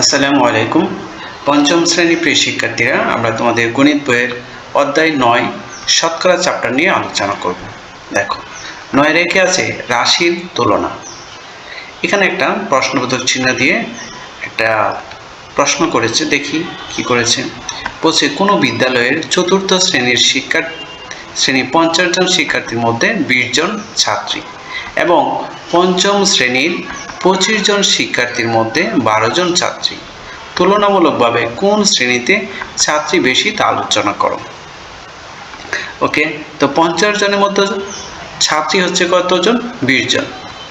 আসসালামু আলাইকুম। পঞ্চম শ্রেণি প্রিয় শিক্ষার্থীরা, আমরা তোমাদের গণিত বইয়ের অধ্যায় নয়, শতকরা চ্যাপ্টার নিয়ে আলোচনা করব। দেখো, নয় রেখে আছে রাশির তুলনা। এখানে একটা প্রশ্নবোধক চিহ্ন দিয়ে একটা প্রশ্ন করেছে, দেখি কি করেছে। বলছে, কোনো বিদ্যালয়ের চতুর্থ শ্রেণির শিক্ষা শ্রেণি পঞ্চাশ জন শিক্ষার্থীর মধ্যে বিশ জন ছাত্রী এবং পঞ্চম শ্রেণির পঁচিশ জন শিক্ষার্থীর মধ্যে বারো জন ছাত্রী। তুলনামূলকভাবে কোন শ্রেণীতে ছাত্রী বেশি তা আলোচনা করো। ওকে, তো পঞ্চাশ জনের মধ্যে ছাত্রী হচ্ছে কতজন? বিশ জন।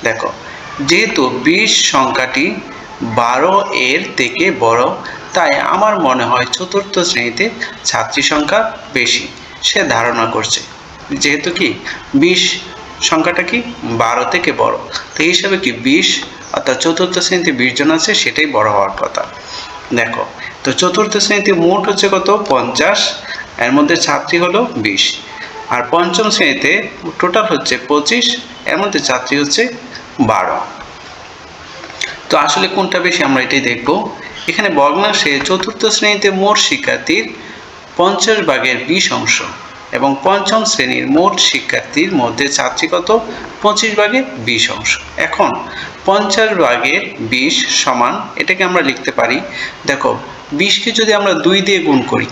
দেখো, যেহেতু বিশ সংখ্যাটি বারো এর থেকে বড়, তাই আমার মনে হয় চতুর্থ শ্রেণীতে ছাত্রী সংখ্যা বেশি, সে ধারণা করছে। যেহেতু কি? বিশ সংখ্যাটা কি? বারো থেকে বড়। তো এই হিসাবে কি বিশ অর্থাৎ চতুর্থ শ্রেণীতে বিশ জন আছে, সেটাই বড় হওয়ার কথা। দেখো, তো চতুর্থ শ্রেণীতে মোট হচ্ছে কত? পঞ্চাশ, এর মধ্যে ছাত্রী হলো বিশ। আর পঞ্চম শ্রেণীতে টোটাল হচ্ছে পঁচিশ, এর মধ্যে ছাত্রী হচ্ছে বারো। তো আসলে কোনটা বেশি আমরা এটাই দেখব। এখানে ভগ্নাংশে চতুর্থ শ্রেণীতে মোট শিক্ষার্থীর পঞ্চাশ ভাগের বিশ অংশ। এবং পঞ্চম শ্রেণির মোট শিক্ষার্থীর মধ্যে ছাত্রীগত পঁচিশ ভাগের বিশ অংশ। এখন পঞ্চাশ ভাগের বিশ সমান, এটাকে আমরা লিখতে পারি, দেখো, বিশকে যদি আমরা দুই দিয়ে গুণ করি,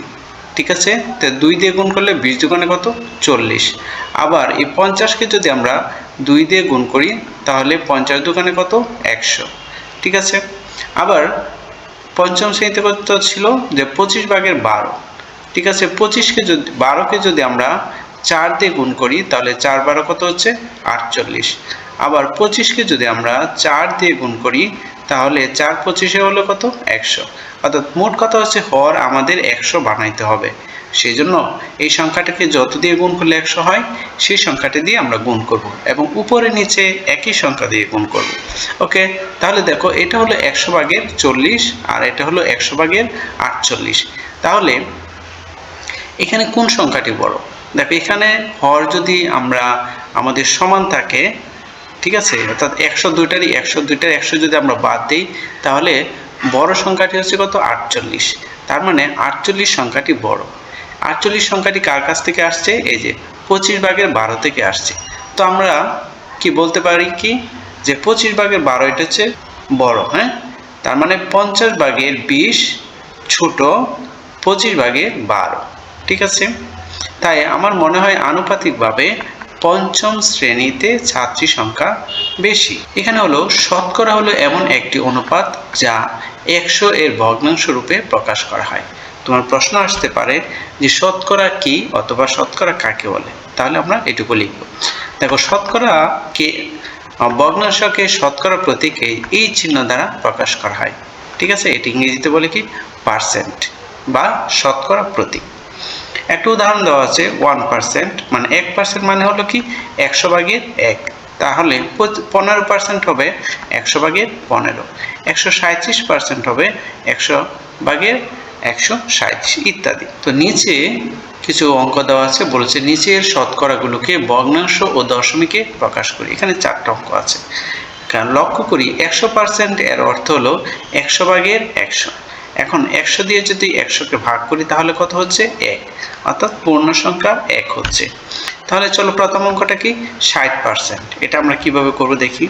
ঠিক আছে? তো দুই দিয়ে গুণ করলে বিশ দোকানে কত? চল্লিশ। আবার এই পঞ্চাশকে যদি আমরা দুই দিয়ে গুণ করি, তাহলে পঞ্চাশ দোকানে কত? একশো। ঠিক আছে? আবার পঞ্চম শ্রেণীতে কত ছিল? যে পঁচিশ ভাগের বারো। ঠিক আছে পঁচিশকে যদি বারোকে যদি আমরা চার দিয়ে গুণ করি, তাহলে চার বারো কত হচ্ছে? আটচল্লিশ। আবার পঁচিশকে যদি আমরা চার দিয়ে গুণ করি, তাহলে চার পঁচিশে হলো কত? একশো। অর্থাৎ মোট কথা হচ্ছে হর আমাদের একশো বানাইতে হবে। সেই জন্য এই সংখ্যাটাকে যত দিয়ে গুণ করলে একশো হয়, সেই সংখ্যাটি দিয়ে আমরা গুণ করব এবং উপরে নিচে একই সংখ্যা দিয়ে গুণ করব। ওকে? তাহলে দেখো, এটা হলো একশো ভাগের চল্লিশ আর এটা হলো একশো ভাগের আটচল্লিশ। তাহলে এখানে কোন সংখ্যাটি বড়? দেখো, এখানে হর যদি আমরা আমাদের সমান থাকে, ঠিক আছে? অর্থাৎ একশো দুইটারই একশো দুইটার একশো যদি আমরা বাদ দিই, তাহলে বড় সংখ্যাটি হচ্ছে কত? আটচল্লিশ। তার মানে আটচল্লিশ সংখ্যাটি বড়। আটচল্লিশ সংখ্যাটি কার কাছ থেকে আসছে? এই যে পঁচিশ ভাগের বারো থেকে আসছে। তো আমরা কি বলতে পারি কি? যে পঁচিশ ভাগের বারো এটা হচ্ছে বড় হ্যাঁ? তার মানে পঞ্চাশ ভাগের বিশ ছোট পঁচিশ ভাগের বারো। ঠিক আছে? তাই আমার মনে হয় আনুপাতিকভাবে পঞ্চম শ্রেণীতে ছাত্রী সংখ্যা বেশি। এখানে হলো শতকরা হলো এমন একটি অনুপাত যা একশো এর ভগ্নাংশ রূপে প্রকাশ করা হয়। তোমার প্রশ্ন আসতে পারে যে শতকরা কি অথবা শতকরা কাকে বলে? তাহলে আমরা এটুকু লিখব। দেখো, শতকরা কে ভগ্নাংশকে শতকরা প্রতীকে এই চিহ্ন দ্বারা প্রকাশ করা হয়। ঠিক আছে? এটি ইংরেজিতে বলে কি? পার্সেন্ট বা শতকরা প্রতীক। একটা উদাহরণ দেওয়া আছে ওয়ান পার্সেন্ট মানে এক পার্সেন্ট মানে হলো কি? একশো ভাগের এক। তাহলে পনেরো পার্সেন্ট হবে একশো ভাগের পনেরো। একশো সাঁত্রিশ পার্সেন্ট হবে একশো ভাগের একশো সাঁত্রিশ ইত্যাদি। তো নিচে কিছু অঙ্ক দেওয়া আছে, বলেছে নিচের শতকরাগুলোকে ভগ্নাংশ ও দশমিকে প্রকাশ করি। এখানে চারটা অঙ্ক আছে। কারণ লক্ষ্য করি, একশো পার্সেন্ট এর অর্থ হলো একশো ভাগের একশো। এখন একশো দিয়ে যদি একশোকে ভাগ করি, তাহলে কত হচ্ছে? এক। অর্থাৎ পূর্ণ সংখ্যা এক হচ্ছে। তাহলে চলো প্রথম অঙ্কটা কি? ষাট পার্সেন্ট এটা আমরা কীভাবে করব দেখি?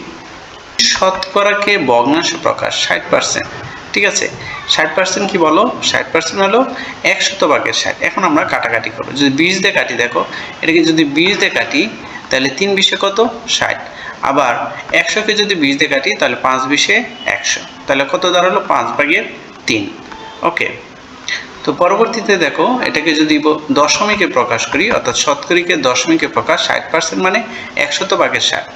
শতকরাকে ভগ্নাংশ প্রকাশ, ষাট পার্সেন্ট ঠিক আছে? ষাট পার্সেন্ট কী বলো? ষাট পার্সেন্ট হলো একশত ভাগের ষাট। এখন আমরা কাটাকাটি করব। যদি বিশ দিয়ে কাটি, দেখো, এটাকে যদি বিশ দিয়ে কাটি, তাহলে তিন বিশে কত? ষাট। আবার একশোকে যদি বিশ দিয়ে কাটি, তাহলে পাঁচ বিশে একশো। তাহলে কত দাঁড়াল? পাঁচ ভাগের তিন। ওকে তো পরবর্তীতে দেখো, এটাকে যদি দশমিকে প্রকাশ করি, অর্থাৎ শতকরিকে দশমিকে প্রকাশ, ষাট পার্সেন্ট মানে একশত ভাগের ষাট।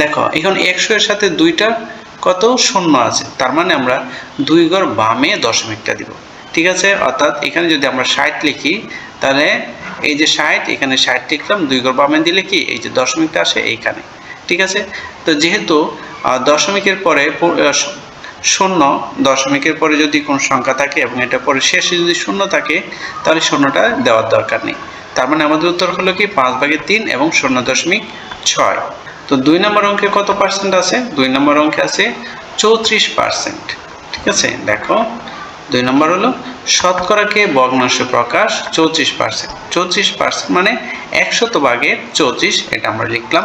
দেখো, এখন একশো এর সাথে দুইটা কত? শূন্য আছে। তার মানে আমরা দুই ঘর বামে দশমিকটা দিব। ঠিক আছে? অর্থাৎ এখানে যদি আমরা ষাট লিখি, তাহলে এই যে ষাট, এখানে ষাট লিখলাম, দুই ঘর বামে দিলে কি? এই যে দশমিকটা আসে এইখানে। ঠিক আছে? তো যেহেতু দশমিকের পরে শূন্য, দশমিকের পরে যদি কোনো সংখ্যা থাকে এবং এটা পরে শেষে যদি শূন্য থাকে, তাহলে শূন্যটা দেওয়ার দরকার নেই। তার মানে আমাদের উত্তর হলো কি? পাঁচ ভাগের তিন এবং শূন্য দশমিক ছয়। তো দুই নম্বর অঙ্কে কত পার্সেন্ট আছে? দুই নম্বর অঙ্কে আছে চৌত্রিশ পার্সেন্ট ঠিক আছে? দেখো, দুই নম্বর হলো শতকরাকে ভগ্নাংশ প্রকাশ চৌত্রিশ পার্সেন্ট চৌত্রিশ পার্সেন্ট মানে একশত ভাগের চৌত্রিশ, এটা আমরা লিখলাম।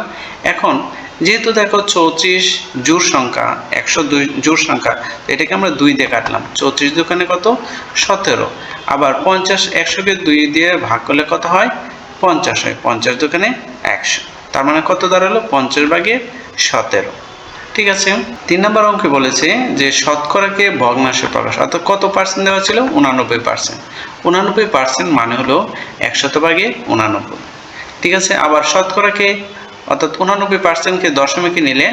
এখন যেহেতু দেখো চৌত্রিশ জোর সংখ্যা, একশো দুই জোর সংখ্যা, এটাকে আমরা দুই দিয়ে কাটলাম। চৌত্রিশ দোকানে কত? সতেরো। আবার পঞ্চাশ একশোকে দুই দিয়ে ভাগ করলে কত হয়? পঞ্চাশ হয়। পঞ্চাশ দোকানে একশো। তার মানে কত দাঁড়াল? পঞ্চাশ ভাগে সতেরো। ঠিক আছে? তিন নম্বর অঙ্কে বলেছে যে শতকরাকে ভগ্নাংশে প্রকাশ। অর্থাৎ কত পার্সেন্ট দেওয়া ছিল? উনানব্বই পার্সেন্ট উনানব্বই পার্সেন্ট মানে হলো একশত ভাগে উনানব্বই। ঠিক আছে? আবার শতকরাকে অর্থাৎ উনানব্বই পার্সেন্টকে দশমিকে নিলে,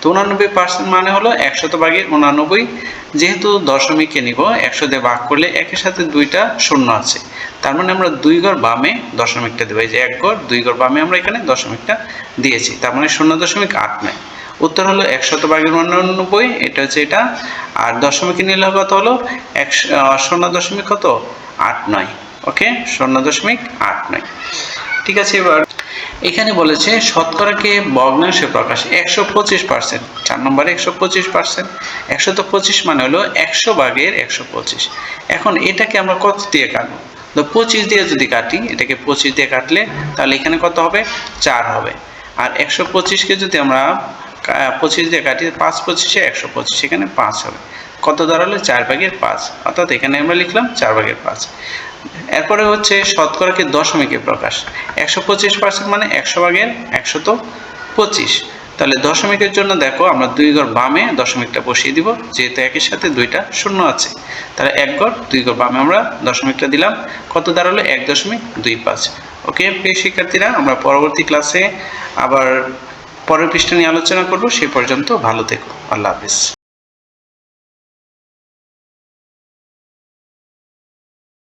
তো উনানব্বই পার্সেন্ট মানে হলো একশত ভাগে উনানব্বই, যেহেতু দশমিকে নিব, একশো দিয়ে ভাগ করলে একের সাথে দুইটা শূন্য আছে। তার মানে আমরা দুই ঘর বামে দশমিকটা দেবো। এই যে এক গড় দুই গড় বামে আমরা এখানে দশমিকটা দিয়েছি। তার মানে শূন্য দশমিক আট নয়। উত্তর হলো একশত ভাগের উনানব্বই, এটা হচ্ছে এটা। আর দশমিকে নিলে কত হলো? একশো শূন্য দশমিক কত? আট নয়। ওকে? শূন্য দশমিক আট নয়। ঠিক আছে এবার। এখানে বলেছে, শতকরাকে ভগ্নাংশে প্রকাশ একশো পঁচিশ পার্সেন্ট। চার নম্বরে একশো পঁচিশ পার্সেন্ট, একশো তো পঁচিশ মানে হলো একশো ভাগের একশো পঁচিশ। এখন এটাকে আমরা কত দিয়ে কাটবো? তো পঁচিশ দিয়ে যদি কাটি, এটাকে পঁচিশ দিয়ে কাটলে তাহলে এখানে কত হবে? চার হবে। আর একশো পঁচিশকে যদি আমরা পঁচিশ দিয়ে কাটি, পাঁচ পঁচিশে একশো পঁচিশ, এখানে পাঁচ হবে। কত দাঁড়াল? চার ভাগের পাঁচ। অর্থাৎ এখানে আমরা লিখলাম চার ভাগের পাঁচ। এরপরে হচ্ছে শতকরাকে দশমিকে প্রকাশ। একশো পঁচিশ পার্সেন্ট মানে একশো ভাগের একশো তো পঁচিশ। তাহলে দশমিকের জন্য দেখো আমরা দুই ঘর বামে দশমিকটা বসিয়ে দিব, যেহেতু একের সাথে দুইটা শূন্য আছে। তাহলে এক ঘর, দুই ঘর বামে আমরা দশমিকটা দিলাম। কত দাঁড়াল? এক দশমিক দুই পাঁচ। ওকে, প্রিয় শিক্ষার্থীরা, আমরা পরবর্তী ক্লাসে আবার পরের পৃষ্ঠা নিয়ে আলোচনা করব। সেই পর্যন্ত ভালো থেকো। আল্লাহ হাফিজ।